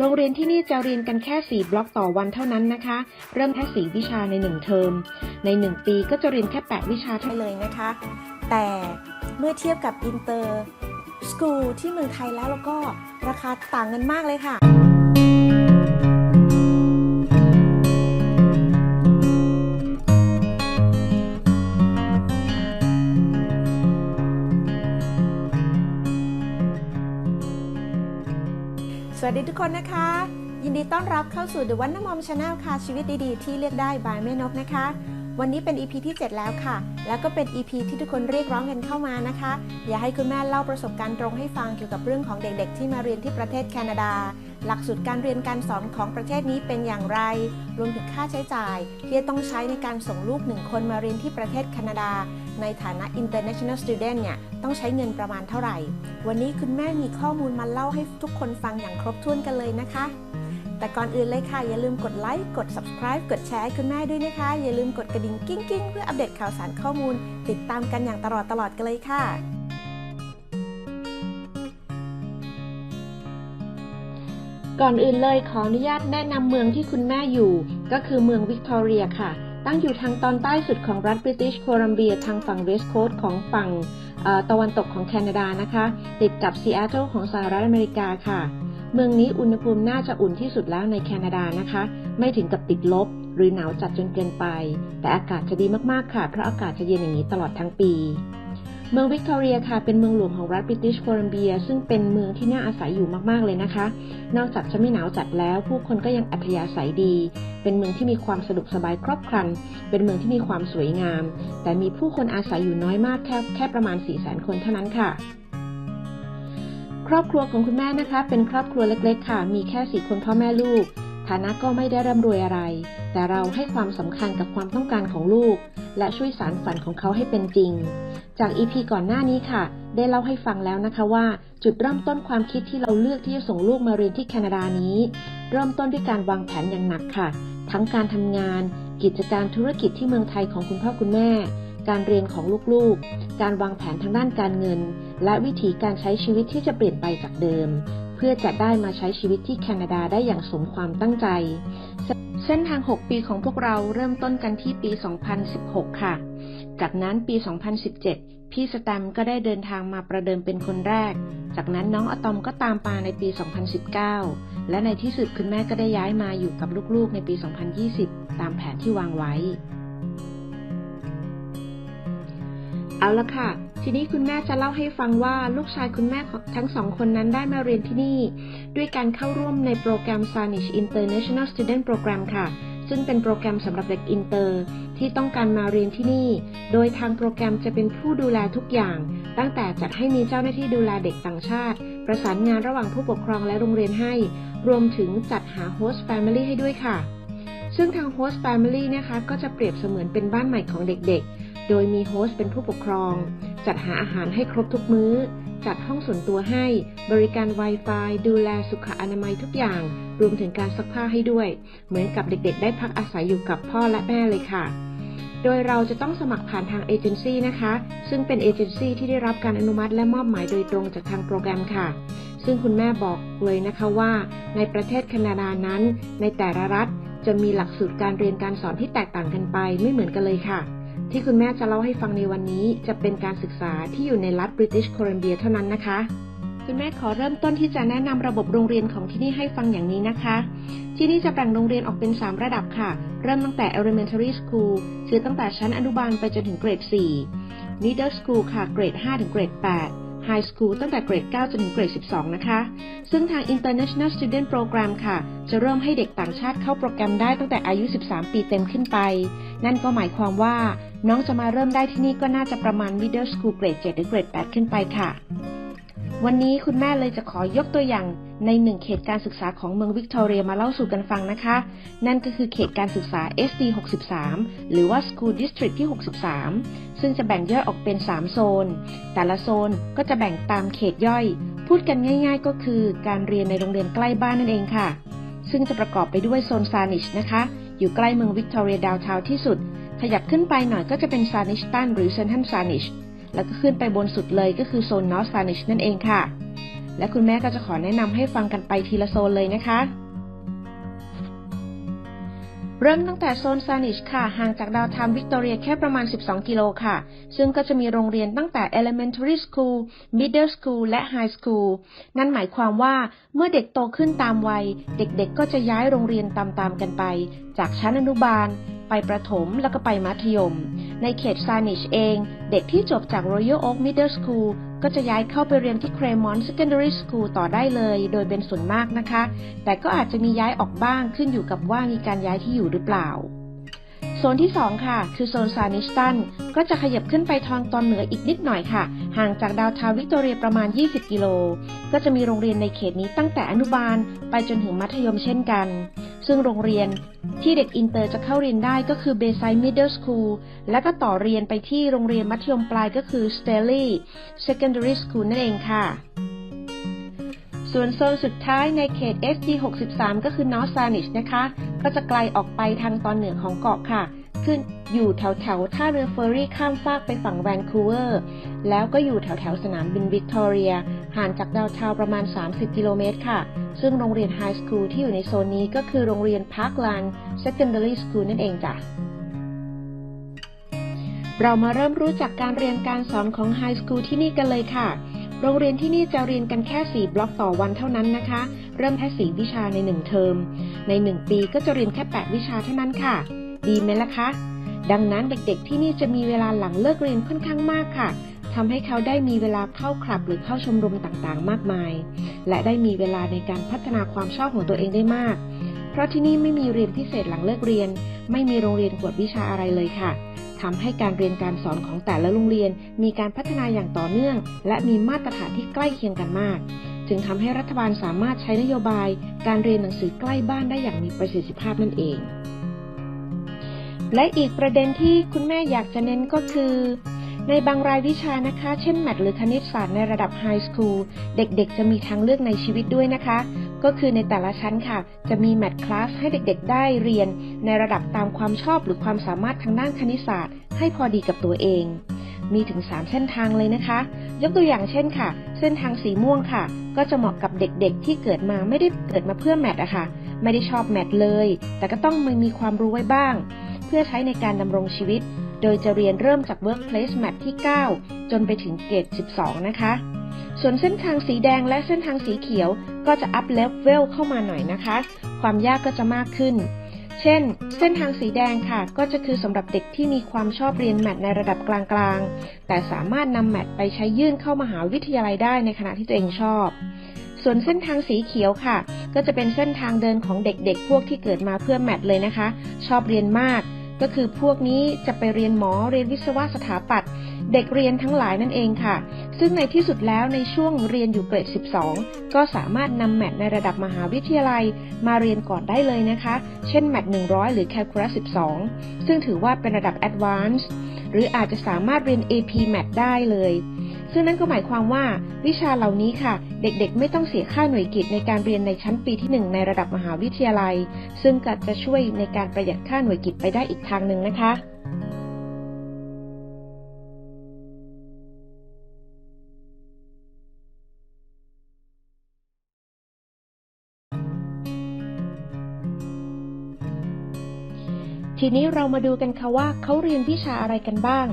โรงเรียนที่นี่จะเรียนกันแค่ 4 บล็อกต่อวันเท่านั้นนะคะ เริ่มแค่ 4 วิชาใน 1 เทอม ใน 1 ปีก็จะเรียนแค่ 8 วิชาเท่าไปเลยนะคะ แต่เมื่อเทียบกับอินเตอร์สกูลที่เมืองไทยแล้วแล้วก็ราคาต่างกันมากเลยค่ะ วัสดีทุกคนนะคะ ยินดีต้อนรับเข้าสู่ The One Mom Channel ค่ะ ชีวิตดีๆ ที่เลือกได้ by แม่นกนะคะ วันนี้เป็น EP ที่ 7 แล้วค่ะ แล้วก็เป็น EP ที่ทุกคนเรียกร้องกันเข้ามานะคะ อยากให้คุณแม่เล่าประสบการณ์ตรงให้ฟังเกี่ยวกับเรื่องของเด็กๆ ที่มาเรียนที่ประเทศแคนาดา หลักสูตรการเรียนการสอนของประเทศนี้เป็นอย่างไร รวมถึงค่าใช้จ่าย ที่จะต้องใช้ในการส่งลูกหนึ่งคนมาเรียนที่ประเทศแคนาดา ในฐานะ international student เนี่ยต้องใช้เงินประมาณเท่าไหร่ วันนี้คุณแม่มีข้อมูลมาเล่าให้ทุกคนฟังอย่างครบถ้วนกันเลยนะคะ แต่ก่อนอื่นเลยค่ะ อย่าลืมกดไลค์กด subscribe กดแชร์ให้คุณแม่ด้วยนะคะ อย่าลืมกดกระดิ่งกิ้งกิ้งเพื่ออัปเดตข่าวสารข้อมูล ติดตามกันอย่างตลอดตลอดกันเลยค่ะก่อนอื่นเลยขออนุญาตแนะนำเมืองที่คุณแม่อยู่ ก็คือเมืองวิกตอเรียค่ะ ตั้งอยู่ทางตอนใต้สุดของรัฐบริติชโคลัมเบียทางฝั่งเวสต์โคสต์ของฝั่งตะวันตกของแคนาดานะคะ ติดกับซีแอตเทิลของสหรัฐอเมริกาค่ะ เมืองนี้อุณหภูมิน่าจะอุ่นที่สุดแล้วในแคนาดานะคะ ไม่ถึงกับติดลบ หรือหนาวจัดจนเกินไป แต่อากาศจะดีมากๆค่ะ เพราะอากาศจะเย็นอย่างนี้ตลอดทั้งปี เมืองวิกตอเรียค่ะเป็นเมืองหลวงของรัฐบริติชโคลัมเบีย ซึ่งเป็นเมืองที่น่าอาศัยอยู่มากๆเลยนะคะ นอกจากจะไม่หนาวจัดแล้ว ผู้คนก็ยังอัธยาศัยดี เป็นเมืองที่มีความสะดวกสบายครอบครัน เป็นเมืองที่มีความสวยงาม แต่มีผู้คนอาศัยอยู่น้อยมากแค่แค่ประมาณ 4 0 0 0 0 0 คนเท่านั้นค่ะ ครอบครัวของคุณแม่นะคะ เป็นครอบครัวเล็กๆ ค่ะ มีแค่4คนพ่อแม่ลูก ฐานะก็ไม่ได้ร่ำรวยอะไร แต่เราให้ความสำคัญกับความต้องการของลูก และช่วยสารฝันของเขาให้เป็นจริง จากอีพีก่อนหน้านี้ค่ะ ได้เล่าให้ฟังแล้วนะคะว่า จุดเริ่มต้นความคิดที่เราเลือกที่จะส่งลูกมาเรียนที่แคนาดานี้ เริ่มต้นด้วยการวางแผนอย่างหนักค่ะ ทั้งการทำงาน กิจการธุรกิจที่เมืองไทยของคุณพ่อคุณแม่ การเรียนของลูกๆ การวางแผนทางด้านการเงิน และวิธีการใช้ชีวิตที่จะเปลี่ยนไปจากเดิม เพื่อจะได้มาใช้ชีวิตที่แคนาดาได้อย่างสมความตั้งใจ เส้นทาง 6 ปีของพวกเราเริ่มต้นกันที่ปี 2016 ค่ะ จากนั้นปี 2017 พี่สแตมก็ได้เดินทางมาประเดิมเป็นคนแรก จากนั้นน้องอะตอมก็ตามมาในปี 2019 และในที่สุดคุณแม่ก็ได้ย้ายมาอยู่กับลูกๆในปี 2020 ตามแผนที่วางไว้ เอาละค่ะ ทีนี้คุณแม่จะเล่าให้ฟังว่าลูกชายคุณแม่ของทั้งสองคนนั้นได้มาเรียนที่นี่ ด้วยการเข้าร่วมในโปรแกรม Sanish International Student Program ค่ะ ซึ่งเป็นโปรแกรมสำหรับเด็กอินเตอร์ ที่ต้องการมาเรียนที่นี่ โดยทางโปรแกรมจะเป็นผู้ดูแลทุกอย่าง ตั้งแต่จัดให้มีเจ้าหน้าที่ดูแลเด็กต่างชาติ ประสานงานระหว่างผู้ปกครองและโรงเรียนให้ รวมถึงจัดหา Host Family ให้ด้วยค่ะ ซึ่งทาง Host Family นะคะก็จะเปรียบเสมือนเป็นบ้านใหม่ของเด็กๆ โดยมีโฮสต์เป็นผู้ปกครอง จัดหาอาหารให้ครบทุกมื้อ จัดห้องส่วนตัวให้ บริการ Wi-Fi ดูแลสุขอนามัยทุกอย่าง รวมถึงการซักผ้าให้ด้วย เหมือนกับเด็กๆ ได้พักอาศัยอยู่กับพ่อและแม่เลยค่ะ โดยเราจะต้องสมัครผ่านทางเอเจนซี่นะคะ ซึ่งเป็นเอเจนซี่ที่ได้รับการอนุมัติและมอบหมายโดยตรงจากทางโปรแกรมค่ะ ซึ่งคุณแม่บอกเลยนะคะว่า ในประเทศแคนาดานั้น ในแต่ละรัฐจะมีหลักสูตรการเรียนการสอนที่แตกต่างกันไปไม่เหมือนกันเลยค่ะ ที่คุณแม่จะเล่าให้ฟังในวันนี้ จะเป็นการศึกษาที่อยู่ในรัฐบริติชโคลัมเบียเท่านั้นนะคะ คุณแม่ขอเริ่มต้นที่จะแนะนำระบบโรงเรียนของที่นี่ให้ฟังอย่างนี้นะคะ ที่นี่จะแบ่งโรงเรียนออกเป็น 3 ระดับค่ะ เริ่มตั้งแต่ elementary school คือตั้งแต่ชั้นอนุบาลไปจนถึงเกรด 4 middle school ค่ะเกรด 5 ถึงเกรด 8 high school ตั้งแต่เกรด 9 จนถึงเกรด 12 นะคะ ซึ่งทาง international student program ค่ะ จะเริ่มให้เด็กต่างชาติเข้าโปรแกรมได้ตั้งแต่อายุ 13 ปีเต็มขึ้นไป นั่นก็หมายความว่าน้องจะมาเริ่มได้ที่นี่ก็น่าจะประมาณ middle school เกรด7หรือเกรด8ขึ้นไปค่ะ วันนี้คุณแม่เลยจะขอยกตัวอย่างในหนึ่งเขตการศึกษาของเมืองวิกตอเรียมาเล่าสู่กันฟังนะคะ นั่นก็คือเขตการศึกษา SD 63 หรือว่า School District ที่ 63 ซึ่งจะแบ่งย่อยออกเป็น 3 โซน แต่ละโซนก็จะแบ่งตามเขตย่อย พูดกันง่าย ๆ ก็คือการเรียนในโรงเรียนใกล้บ้านนั่นเองค่ะ ซึ่งจะประกอบไปด้วยโซนซานิชนะคะ อยู่ใกล้เมืองวิกตอเรียดาวเทาที่สุด ขยับขึ้นไปหน่อยก็จะเป็นซานิชตันหรือเซนทันซานิช แล้วก็ขึ้นไปบนสุดเลยก็คือโซนนอร์ซานิชนั่นเองค่ะ และคุณแม่ก็จะขอแนะนำให้ฟังกันไปทีละโซนเลยนะคะ เริ่มตั้งแต่โซนซานิชค่ะ ห่างจากดาวทามวิกตอเรียแค่ประมาณ 12 กิโลค่ะ ซึ่งก็จะมีโรงเรียนตั้งแต่ elementary school middle school และ high school นั่นหมายความว่าเมื่อเด็กโตขึ้นตามวัย เด็กๆ ก็จะย้ายโรงเรียนตามๆกันไป จากชั้นอนุบาล ไปประถมแล้วก็ไปมัธยม ในเขตซานิชเอง เด็กที่จบจาก Royal Oak Middle School ก็จะย้ายเข้าไปเรียนที่ Claremont Secondary School ต่อได้เลย โดยเป็นส่วนมากนะคะ แต่ก็อาจจะมีย้ายออกบ้างขึ้นอยู่กับว่ามีการย้ายที่อยู่หรือเปล่า โซนที่ 2 ค่ะ คือโซนซานิสตัน ก็จะขยับขึ้นไปทางตอนเหนืออีกนิดหน่อยค่ะ ห่างจากดาวทาววิกตอเรียประมาณ 20 กิโล ก็จะมีโรงเรียนในเขตนี้ตั้งแต่อนุบาลไปจนถึงมัธยมเช่นกัน ซึ่งโรงเรียนที่เด็กอินเตอร์จะเข้าเรียนได้ก็คือ Bayside Middle School และก็ต่อเรียนไปที่โรงเรียนมัธยมปลายก็คือ Staley Secondary School นั่นเองค่ะส่วนโซนสุดท้ายในเขต SD 63 ก็คือ North Saanich นะคะ ก็จะไกลออกไปทางตอนเหนือของเกาะค่ะ ขึ้นอยู่แถวแถวท่าเรือเฟอร์รี่ข้ามฟากไปฝั่งแวนคูเวอร์ แล้วก็อยู่แถวแถวสนามบินวิกตอเรีย ห่างจากดาวน์ทาวประมาณ 30 กิโลเมตรค่ะ ซึ่งโรงเรียนไฮสคูลที่อยู่ในโซนนี้ก็คือโรงเรียน Parkland Secondary School นั่นเองจ้ะเรามาเริ่มรู้จักการเรียนการสอนของไฮสคูลที่นี่กันเลยค่ะ โรงเรียนที่นี่จะเรียนกันแค่ 4 บล็อกต่อวันเท่านั้นนะคะ เริ่มแค่4วิชาใน 1 เทอม ใน 1 ปีก็จะเรียนแค่ 8 วิชาเท่านั้นค่ะ ดีไหมล่ะคะ ดังนั้นเด็กๆที่นี่จะมีเวลาหลังเลิกเรียนค่อนข้างมากค่ะทำให้เขาได้มีเวลาเข้าคลับหรือเข้าชมรมต่างๆ มากมาย และได้มีเวลาในการพัฒนาความชอบของตัวเองได้มาก เพราะที่นี่ไม่มีเรียนพิเศษหลังเลิกเรียน ไม่มีโรงเรียนกวดวิชาอะไรเลยค่ะทำให้การเรียนการสอนของแต่ละโรงเรียน มีการพัฒนาอย่างต่อเนื่อง และมีมาตรฐานที่ใกล้เคียงกันมาก จึงทำให้รัฐบาลสามารถใช้นโยบายการเรียนหนังสือใกล้บ้านได้อย่างมีประสิทธิภาพนั่นเอง และอีกประเด็นที่คุณแม่อยากจะเน้นก็คือ ในบางรายวิชานะคะ เช่นแมทหรือคณิตศาสตร์ในระดับไฮสคูลเด็กๆ จะมีทางเลือกในชีวิตด้วยนะคะ ก็คือในแต่ละชั้นค่ะ จะมีแมทคลาสให้เด็กๆ ได้เรียน ในระดับตามความชอบหรือความสามารถทางด้านคณิตศาสตร์ ให้พอดีกับตัวเองมีถึง 3 เส้นทางเลยนะคะ ยกตัวอย่างเช่นค่ะ เส้นทางสีม่วงค่ะ ก็จะเหมาะกับเด็กๆ ที่เกิดมาไม่ได้เกิดมาเพื่อแมทอะค่ะ ไม่ได้ชอบแมทเลย แต่ก็ต้องมีความรู้ไว้บ้าง เพื่อใช้ในการดำรงชีวิต โดยจะเรียนเริ่มจาก Workplace Math ที่ 9 จนไปถึงเกรด 12 นะคะ ส่วนเส้นทางสีแดงและเส้นทางสีเขียวก็จะ up level เข้ามาหน่อยนะคะ ความยากก็จะมากขึ้น เช่น เส้นทางสีแดงค่ะ ก็จะคือสำหรับเด็กที่มีความชอบเรียนแมทในระดับกลางๆ แต่สามารถนำแมทไปใช้ยื่นเข้ามหาวิทยาลัยได้ในขณะที่ตัวเองชอบ ส่วนเส้นทางสีเขียวค่ะ ก็จะเป็นเส้นทางเดินของเด็กๆ พวกที่เกิดมาเพื่อแมทเลยนะคะ ชอบเรียนมาก ก็คือพวกนี้จะไปเรียนหมอเรียนวิศวะสถาปัตย์ เด็กเรียนทั้งหลายนั่นเองค่ะ ซึ่งในที่สุดแล้วในช่วงเรียนอยู่เกรด 12 ก็สามารถนำแมทในระดับมหาวิทยาลัยมาเรียนก่อนได้เลยนะคะ เช่นแมท100 หรือ Calculus 12 ซึ่งถือว่าเป็นระดับ Advanced หรืออาจจะสามารถเรียน AP Math ได้เลยซึ่งนั่นก็หมายความว่า วิชาเหล่านี้ค่ะ เด็กๆ ไม่ต้องเสียค่าหน่วยกิตในการเรียนในชั้นปีที่ 1 ในระดับมหาวิทยาลัย ซึ่งก็จะช่วยในการประหยัดค่าหน่วยกิตไปได้อีกทางหนึ่งนะคะ ทีนี้เรามาดูกันค่ะว่าเขาเรียนวิชาอะไรกันบ้าง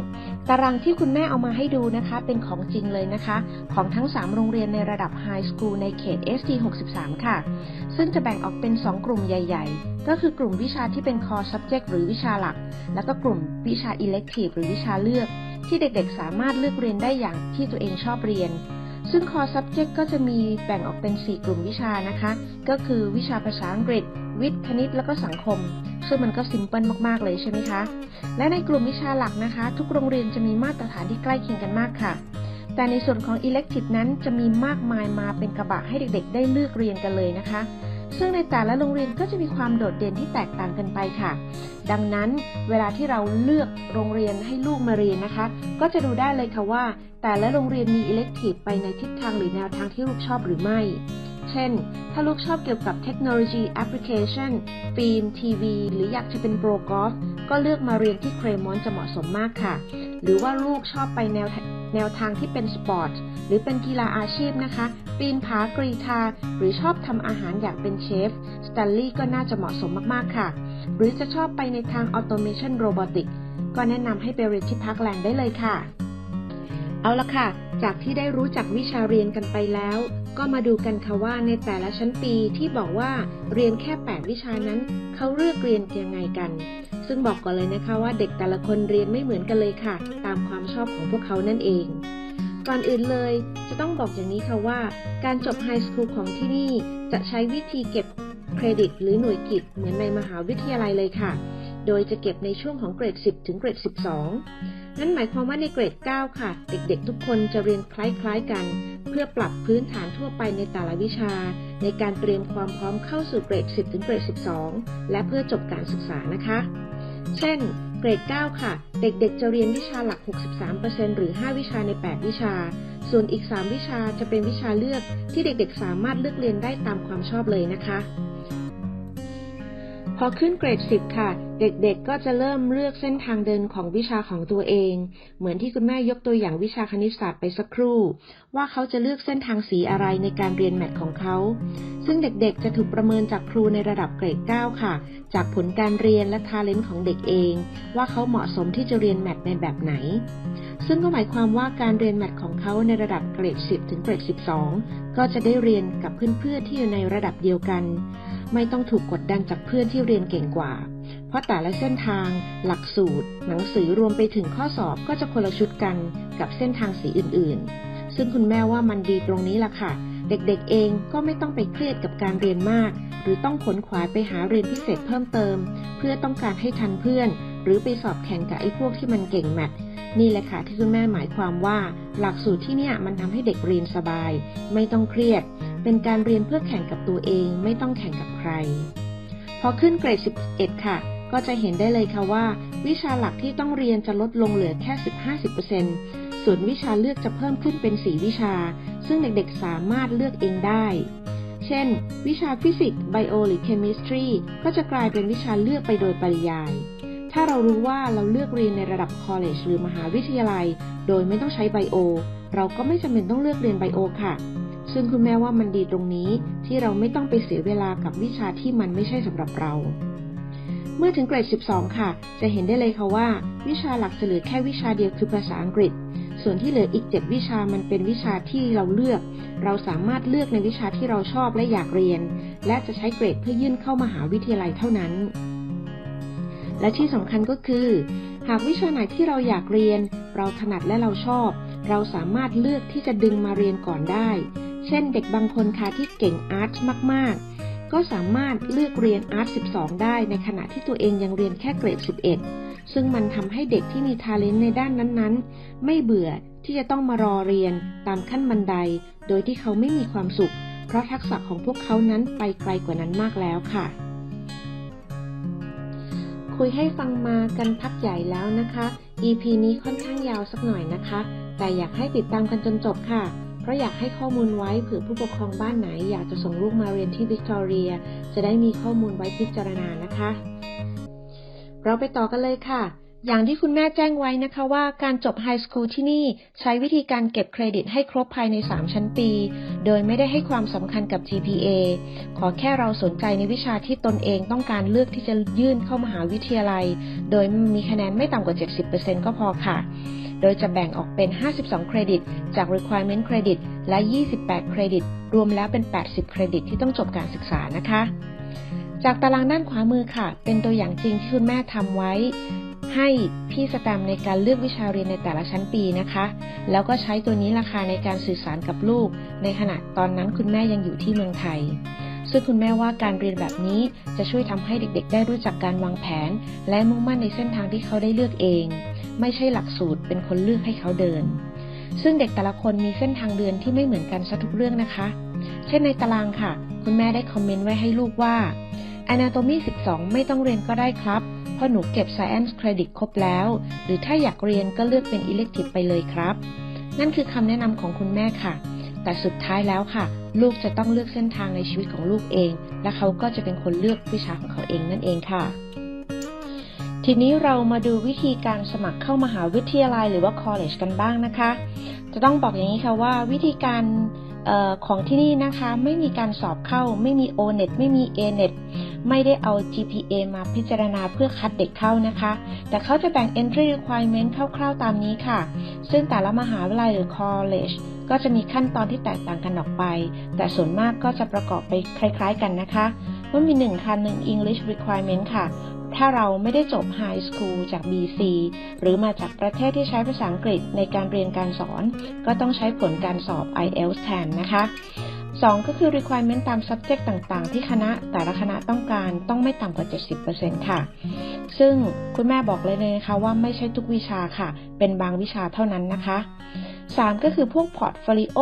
ตารางที่คุณแม่เอามาให้ดูนะคะ เป็นของจริงเลยนะคะ ของทั้ง 3 โรงเรียนในระดับไฮสคูลในเขต SD 63 ค่ะ ซึ่งจะแบ่งออกเป็น 2 กลุ่มใหญ่ ๆ ก็คือกลุ่มวิชาที่เป็น core subject หรือวิชาหลัก แล้วก็กลุ่มวิชา elective หรือวิชาเลือก ที่เด็กๆ สามารถเลือกเรียนได้อย่างที่ตัวเองชอบเรียน ซึ่ง core subject ก็จะมีแบ่งออกเป็น 4 กลุ่มวิชานะคะ ก็คือวิชาภาษาอังกฤษ วิทย์ คณิต แล้วก็สังคม ซึ่งมันก็ซิมเพิลมาก ๆ เลยใช่ไหมคะ และในกลุ่มวิชาหลักนะคะ ทุกโรงเรียนจะมีมาตรฐานที่ใกล้เคียงกันมากค่ะ แต่ในส่วนของ elective นั้นจะมีมากมายมาเป็นกระบะให้เด็ก ๆ ได้เลือกเรียนกันเลยนะคะ ซึ่งในแต่ละโรงเรียนก็จะมีความโดดเด่นที่แตกต่างกันไปค่ะ ดังนั้นเวลาที่เราเลือกโรงเรียนให้ลูกมาเรียนนะคะ ก็จะดูได้เลยค่ะว่า แต่ละโรงเรียนมี elective ไปในทิศทางหรือแนวทางที่ลูกชอบหรือไม่ เช่น ถ้าลูกชอบเกี่ยวกับเทคโนโลยีแอปพลิเคชันฟิล์มทีวีหรืออยากจะเป็นโปรกอล์ฟก็เลือกมาเรียนที่เครมอนจะเหมาะสมมากค่ะ หรือว่าลูกชอบไปแนว แนวทางที่เป็นสปอร์ตหรือเป็นกีฬาอาชีพนะคะ ปีนผากรีธาหรือชอบทำอาหารอยากเป็นเชฟสแตนลีย์ก็น่าจะเหมาะสมมากๆค่ะ หรือจะชอบไปในทางออโตเมชันโรบอติกก็แนะนำให้ไปเรียนที่พักแลนด์ได้เลยค่ะ เอาละค่ะ จากที่ได้รู้จักวิชาเรียนกันไปแล้ว ก็มาดูกันค่ะว่าในแต่ละชั้นปีที่บอกว่าเรียนแค่ 8 วิชานั้น เขาเลือกเรียนยังไงกัน ซึ่งบอกก่อนเลยนะคะว่าเด็กแต่ละคนเรียนไม่เหมือนกันเลยค่ะ ตามความชอบของพวกเขานั่นเอง ก่อนอื่นเลย จะต้องบอกอย่างนี้ค่ะว่า การจบไฮสคูลของที่นี่จะใช้วิธีเก็บเครดิต หรือหน่วยกิตเหมือนในมหาวิทยาลัยเลยค่ะ โดยจะเก็บในช่วงของเกรด 10 ถึงเกรด 12 นั่นหมายความว่าในเกรด 9 ค่ะ เด็กๆ ทุกคนจะเรียนคล้ายๆกัน เพื่อปรับพื้นฐานทั่วไปในแต่ละวิชา ในการเตรียมความพร้อมเข้าสู่เกรด 10 ถึงเกรด 12 และเพื่อจบการศึกษานะคะ เช่น เกรด 9 ค่ะ เด็กๆ จะเรียนวิชาหลัก 63%หรือ 5 วิชาใน 8 วิชา ส่วนอีก 3 วิชาจะเป็นวิชาเลือกที่เด็กๆ สามารถเลือกเรียนได้ตามความชอบเลยนะคะ พอขึ้นเกรด10ค่ะ เด็กๆก็จะเริ่มเลือกเส้นทางเดินของวิชาของตัวเอง เหมือนที่คุณแม่ยกตัวอย่างวิชาคณิตศาสตร์ไปสักครู่ ว่าเขาจะเลือกเส้นทางสีอะไรในการเรียนแมทของเขา ซึ่งเด็กๆจะถูกประเมินจากครูในระดับเกรด 9 ค่ะ จากผลการเรียนและทาเลนต์ของเด็กเอง ว่าเขาเหมาะสมที่จะเรียนแมทในแบบไหนซึ่งก็หมายความว่าการเรียนแมทของเขาในระดับเกรด 10 ถึงเกรด 12 ก็จะได้เรียนกับเพื่อนๆที่อยู่ในระดับเดียวกัน ไม่ต้องถูกกดดันจากเพื่อนที่เรียนเก่งกว่า เพราะแต่ละเส้นทาง หลักสูตร หนังสือรวมไปถึงข้อสอบก็จะคนละชุดกันกับเส้นทางสีอื่นๆ ซึ่งคุณแม่ว่ามันดีตรงนี้ล่ะค่ะ เด็กๆเองก็ไม่ต้องไปเครียดกับการเรียนมาก หรือต้องขนขวายไปหาเรียนพิเศษเพิ่มเติม เพื่อต้องการให้ทันเพื่อน หรือไปสอบแข่งกับไอ้พวกที่มันเก่งแมทนี่แหละค่ะที่คุณแม่หมายความว่า หลักสูตรที่เนี่ยมันทำให้เด็กเรียนสบาย ไม่ต้องเครียด เป็นการเรียนเพื่อแข่งกับตัวเองไม่ต้องแข่งกับใคร พอขึ้นเกรด 11 ค่ะ ก็จะเห็นได้เลยค่ะว่า วิชาหลักที่ต้องเรียนจะลดลงเหลือแค่ 15-10%ส่วนวิชาเลือกจะเพิ่มขึ้นเป็น 4 วิชา ซึ่งเด็กๆสามารถเลือกเองได้ เช่น วิชาฟิสิกส์ไบโอหรือเคมิสตรีก็จะกลายเป็นวิชาเลือกไปโดยปริยาย ถ้าเรารู้ว่าเราเลือกเรียนในระดับคอลเลจหรือมหาวิทยาลัย โดยไม่ต้องใช้ไบโอเราก็ไม่จำเป็นต้องเลือกเรียนไบโอค่ะ ซึ่งคุณแม่ว่ามันดีตรงนี้ที่เราไม่ต้องไปเสียเวลากับวิชาที่มันไม่ใช่สำหรับเรา เมื่อถึงเกรด 12 ค่ะ จะเห็นได้เลยค่ะว่า วิชาหลักจะเหลือแค่วิชาเดียวคือภาษาอังกฤษ ส่วนที่เหลืออีก 7 วิชามันเป็นวิชาที่เราเลือก เราสามารถเลือกในวิชาที่เราชอบและอยากเรียน และจะใช้เกรดเพื่อยื่นเข้ามหาวิทยาลัยเท่านั้น และที่สำคัญก็คือ หากวิชาไหนที่เราอยากเรียน เราถนัดและเราชอบเราสามารถเลือกที่จะดึงมาเรียนก่อนได้ เช่นเด็กบางคนค่ะที่เก่งอาร์ตมากๆ ก็สามารถเลือกเรียนอาร์ต12 ได้ในขณะที่ตัวเองยังเรียนแค่เกรด 11 ซึ่งมันทำให้เด็กที่มีทาเลนต์ในด้านนั้นๆ ไม่เบื่อที่จะต้องมารอเรียนตามขั้นบันได โดยที่เขาไม่มีความสุข เพราะทักษะของพวกเขานั้นไปไกลกว่านั้นมากแล้วค่ะ คุยให้ฟังมากันพักใหญ่แล้วนะคะ EP นี้ค่อนข้างยาวสักหน่อยนะคะ แต่อยากให้ติดตามกันจนจบค่ะ เพราะอยากให้ข้อมูลไว้เผื่อผู้ปกครองบ้านไหน อยากจะส่งลูกมาเรียนที่วิกตอเรีย จะได้มีข้อมูลไว้พิจารณานะคะ เราไปต่อกันเลยค่ะ อย่างที่คุณแม่แจ้งไว้นะคะว่าการจบไฮสคูลที่นี่ใช้วิธีการเก็บเครดิตให้ครบภายใน 3 ชั้นปี โดยไม่ได้ให้ความสำคัญกับ GPA ขอแค่เราสนใจในวิชาที่ตนเองต้องการเลือกที่จะยื่นเข้ามหาวิทยาลัย โดยมีคะแนนไม่ต่ำกว่า 70%ก็พอค่ะ โดยจะแบ่งออกเป็น 52 เครดิต จาก requirement credit และ 28 เครดิต รวมแล้วเป็น 80 เครดิตที่ต้องจบการศึกษานะคะ จากตารางด้านขวามือค่ะ เป็นตัวอย่างจริงที่คุณแม่ทำไว้ ให้พี่สแตมในการเลือกวิชาเรียนในแต่ละชั้นปีนะคะ แล้วก็ใช้ตัวนี้ราคาในการสื่อสารกับลูก ในขณะตอนนั้นคุณแม่ยังอยู่ที่เมืองไทย ซึ่งคุณแม่ว่าการเรียนแบบนี้จะช่วยทำให้เด็กๆ ได้รู้จักการวางแผน และมุ่งมั่นในเส้นทางที่เขาได้เลือกเอง ไม่ใช่หลักสูตรเป็นคนเลือกให้เขาเดิน ซึ่งเด็กแต่ละคนมีเส้นทางเดินที่ไม่เหมือนกันซะทุกเรื่องนะคะ เช่นในตารางค่ะ คุณแม่ได้คอมเมนต์ไว้ให้ลูกว่า Anatomy 12 ไม่ต้องเรียนก็ได้ครับ พราะหนูเก็บ Science Credit ครบแล้ว หรือถ้าอยากเรียนก็เลือกเป็น Elective ไปเลยครับ นั่นคือคำแนะนำของคุณแม่ค่ะ แต่สุดท้ายแล้วค่ะ ลูกจะต้องเลือกเส้นทางในชีวิตของลูกเอง และเขาก็จะเป็นคนเลือกวิชาของเขาเองนั่นเองค่ะ ทีนี้เรามาดูวิธีการสมัครเข้ามหาวิทยาลัยหรือว่า college กันบ้างนะคะ จะต้องบอกอย่างนี้ค่ะว่าวิธีการออของที่นี่นะคะ ไม่มีการสอบเข้า ไม่มี O-NET ไม่มี A-NET ไม่ได้เอา GPA มาพิจารณาเพื่อคัดเด็กเข้านะคะ แต่เขาจะแบ่ง entry requirement คร่าวๆตามนี้ค่ะ ซึ่งแต่ละมหาวิทยาลัยหรือ college ก็จะมีขั้นตอนที่แตกต่างกันออกไป แต่ส่วนมากก็จะประกอบไปคล้ายๆกันนะคะว่ามี1คันหนึ่ง English requirement ค่ะ ถ้าเราไม่ได้จบ High School จาก BC หรือมาจากประเทศที่ใช้ภาษาอังกฤษในการเรียนการสอน ก็ต้องใช้ผลการสอบ IELTS แทนนะคะ 2 ก็คือ requirement ตาม subject ต่างๆ ที่คณะแต่ละคณะต้องการต้องไม่ต่ำกว่า 70%ค่ะ ซึ่งคุณแม่บอกเลยนะคะ ว่าไม่ใช่ทุกวิชาค่ะ เป็นบางวิชาเท่านั้นนะคะ 3 ก็คือพวก portfolio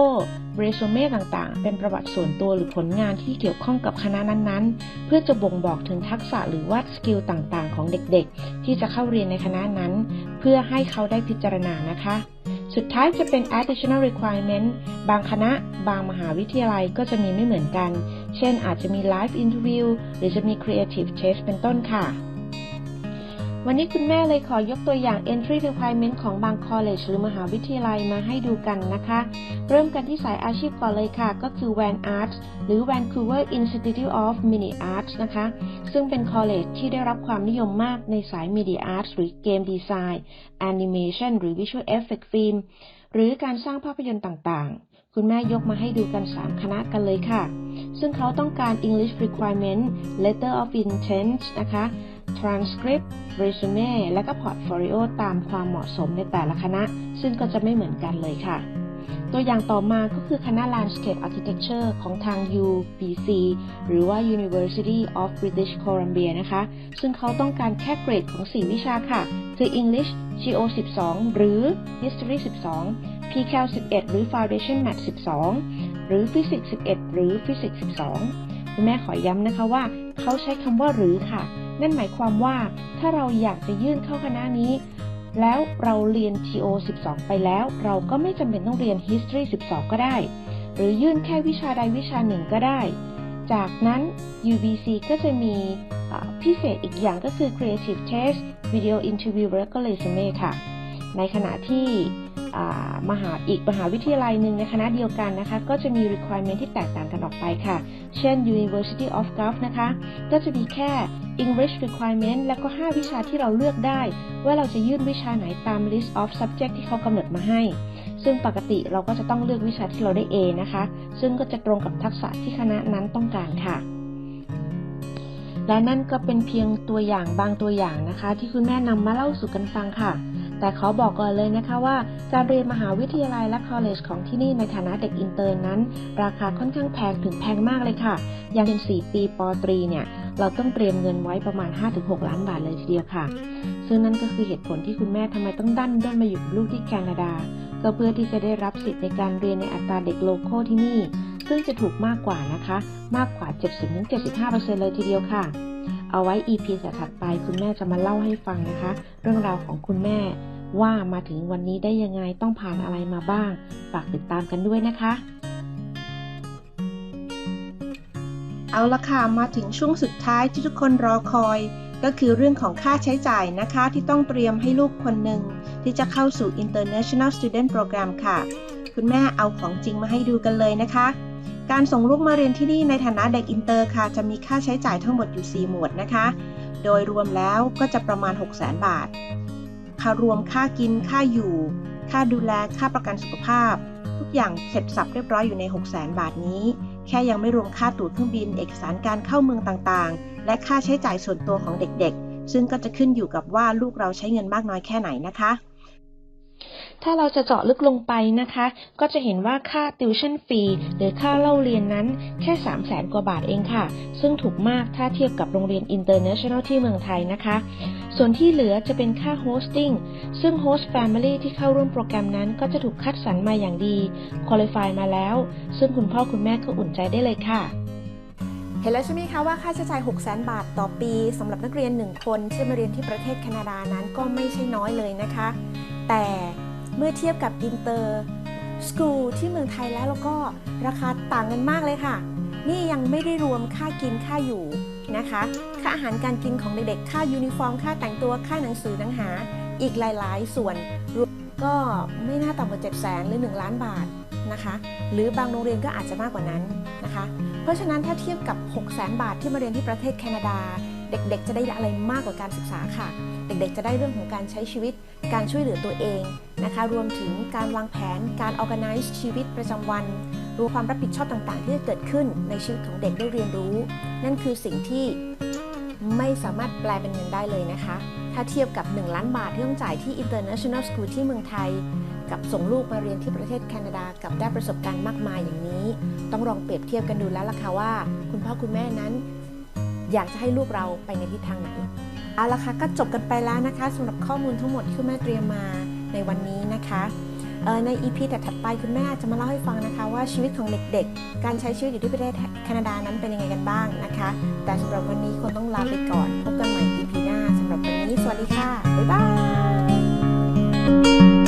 resume ต่างๆ เป็นประวัติส่วนตัวหรือผลงานที่เกี่ยวข้องกับคณะนั้นๆ เพื่อจะบ่งบอกถึงทักษะหรือว่าสกิลต่างๆ ของเด็กๆ ที่จะเข้าเรียนในคณะนั้น เพื่อให้เขาได้พิจารณานะคะ สุดท้ายจะเป็น additional requirement บางคณะ บางมหาวิทยาลัยก็จะมีไม่เหมือนกัน เช่นอาจจะมี live interview หรือจะมี creative test เป็นต้นค่ะ วันนี้คุณแม่เลยขอยกตัวอย่าง entry requirement ของบาง college หรือมหาวิทยาลัยมาให้ดูกันนะคะ เริ่มกันที่สายอาชีพก่อนเลยค่ะ ก็คือ Van Arts หรือ Vancouver Institute of Mini Arts นะคะ ซึ่งเป็น college ที่ได้รับความนิยมมากในสาย Media Arts หรือ Game Design Animation หรือ Visual Effect Film หรือการสร้างภาพยนตร์ต่างๆคุณแม่ยกมาให้ดูกัน 3 คณะกันเลยค่ะ ซึ่งเขาต้องการ English requirement letter of intent นะคะ transcript resume และก็ portfolio ตามความเหมาะสมในแต่ละคณะ ซึ่งก็จะไม่เหมือนกันเลยค่ะ ตัวอย่างต่อมาก็คือคณะ Landscape Architecture ของทาง UBC หรือว่า University of British Columbia นะคะ ซึ่งเขาต้องการแค่เกรดของ 4 วิชาค่ะ คือ English GO 12 หรือ History 12 PCal 11 หรือ Foundation Math 12 หรือ Physics 11 หรือ Physics 12 คุณแม่ขอย้ำนะคะว่าเขาใช้คำว่าหรือค่ะ นั่นหมายความว่าถ้าเราอยากจะยื่นเข้าคณะนี้ แล้วเราเรียน TO 12 ไปแล้ว เราก็ไม่จำเป็นต้องเรียน History 12 ก็ได้ หรือยื่นแค่วิชาใดวิชาหนึ่งก็ได้ จากนั้น UBC ก็จะมีพิเศษอีกอย่างก็คือ Creative Test Video Interview และก็ Resume ค่ะ ในขณะที่ มหาอีกมหาวิทยาลัยหนึ่งในคณะเดียวกันนะคะ ก็จะมี requirement ที่แตกต่างกันออกไปค่ะ เช่น University of Gulf นะคะ ก็จะมีแค่ English requirement แล้วก็ 5 วิชาที่เราเลือกได้ ว่าเราจะยื่นวิชาไหนตาม list of subject ที่เขากำหนดมาให้ ซึ่งปกติเราก็จะต้องเลือกวิชาที่เราได้ A นะคะ ซึ่งก็จะตรงกับทักษะที่คณะนั้นต้องการค่ะและนั่นก็เป็นเพียงตัวอย่างบางตัวอย่างนะคะ ที่คุณแม่นำมาเล่าสู่กันฟังค่ะ แต่ขอบอกก่อนเลยนะคะว่า การเรียนมหาวิทยาลัยและ college ของที่นี่ในฐานะเด็กอินเตอร์นั้น ราคาค่อนข้างแพงถึงแพงมากเลยค่ะ อย่างเป็น4ปีปตรีเนี่ย เราต้องเตรียมเงินไว้ประมาณ 5-6 ล้านบาทเลยทีเดียวค่ะ ซึ่งนั่นก็คือเหตุผลที่คุณแม่ทำไมต้องดันด้นมาอยู่กับลูกที่แคนาดา ก็เพื่อที่จะได้รับสิทธิ์ในการเรียนในอัตราเด็กโลโก้ที่นี่ ซึ่งจะถูกมากกว่านะคะ มากกว่า 70-75%เลยทีเดียวค่ะเอาไว้ EP ถัดไปคุณแม่จะมาเล่าให้ฟังนะคะ เรื่องราวของคุณแม่ ว่ามาถึงวันนี้ได้ยังไงต้องผ่านอะไรมาบ้าง ฝากติดตามกันด้วยนะคะ เอาละค่ะ มาถึงช่วงสุดท้ายที่ทุกคนรอคอย ก็คือเรื่องของค่าใช้จ่ายนะคะที่ต้องเตรียมให้ลูกคนหนึ่ง ที่จะเข้าสู่ International Student Program ค่ะ คุณแม่เอาของจริงมาให้ดูกันเลยนะคะ การส่งลูกมาเรียนที่นี่ในฐานะเด็กอินเตอร์ค่ะ จะมีค่าใช้จ่ายทั้งหมดอยู่ 4 หมวดนะคะ โดยรวมแล้วก็จะประมาณ 6 0 0 0 0 0 บาท คารวมค่ากินค่าอยู่ ค่าดูแลค่าประกันสุขภาพ ทุกอย่างเสร็จสับเรียบร้อยอยู่ใน6 0 0 0 0 0 บาทนี้ แค่ยังไม่รวมค่าตั๋วเครื่องบินเอกสารการเข้าเมืองต่างๆ และค่าใช้จ่ายส่วนตัวของเด็กๆ ซึ่งก็จะขึ้นอยู่กับว่าลูกเราใช้เงินมากน้อยแค่ไหนนะคะ ถ้าเราจะเจาะลึกลงไปนะคะ ก็จะเห็นว่าค่า tuition fee หรือค่าเล่าเรียนนั้นแค่3 0 0แสนกว่าบาทเองค่ะ ซึ่งถูกมากถ้าเทียบกับโรงเรียน international ที่เมืองไทยนะคะ ส่วนที่เหลือจะเป็นค่า hosting ซึ่ง host family ที่เข้าร่วมโปรแกรมนั้น ก็จะถูกคัดสรรมาอย่างดี qualify มาแล้ว ซึ่งคุณพ่อคุณแม่ก็อุ่นใจได้เลยค่ะเห็นแล้วใช่ไหมคะว่าค่าใช้จ่าย 6 0 0 0 0 0 บาทต่อปีสำหรับนักเรียน 1 คนที่มาเรียนที่ประเทศแคนาดานั้นก็ไม่ใช่น้อยเลยนะคะ แต่ เมื่อเทียบกับอินเตอร์สกูลที่เมืองไทยแล้วแล้วก็ราคาต่างกันมากเลยค่ะ นี่ยังไม่ได้รวมค่ากินค่าอยู่นะคะ ค่าอาหารการกินของเด็กๆ ค่ายูนิฟอร์ม ค่าแต่งตัวค่าหนังสือหนังหา อีกหลายๆ ส่วนรวมก็ไม่น่าต่ำกว่า7 0 0 0 0 0หรือ 1 ล้านบาทนะคะ หรือบางโรงเรียนก็อาจจะมากกว่านั้นนะคะ เพราะฉะนั้นถ้าเทียบกับ 6 0 0 0 0 0บาทที่มาเรียนที่ประเทศแคนาดา เด็กๆ จะได้อะไรมากกว่าการศึกษาค่ะ เด็กๆ จะได้เรื่องของการใช้ชีวิต การช่วยเหลือตัวเองนะคะ รวมถึงการวางแผน การ organize ชีวิตประจำวันรวมความรับผิดชอบต่างๆ ที่จะเกิดขึ้นในชีวิตของเด็กได้เรียนรู้ นั่นคือสิ่งที่ไม่สามารถแปลเป็นเงินได้เลยนะคะ ถ้าเทียบกับ 1 ล้านบาทที่ต้องจ่ายที่ International School ที่เมืองไทย กับส่งลูกมาเรียนที่ประเทศแคนาดา กับได้ประสบการณ์มากมายอย่างนี้ ต้องลองเปรียบเทียบกันดูแล้วล่ะค่ะว่า คุณพ่อคุณแม่นั้น อยากจะให้ลูกเราไปในทิศทางไหนเอาละค่ะก็จบกันไปแล้วนะคะสำหรับข้อมูลทั้งหมดที่คุณแม่เตรียมมาในวันนี้นะคะเอ่อใน EP แต่ถัดไปคุณแม่จะมาเล่าให้ฟังนะคะว่าชีวิตของเด็กๆ การใช้ชีวิตอยู่ที่ประเทศแคนาดานั้นเป็นยังไงกันบ้างนะคะ แต่สำหรับวันนี้คงต้องลาไปก่อน พบกันใหม่ EP หน้าสำหรับวันนี้ สวัสดีค่ะ บ๊ายบาย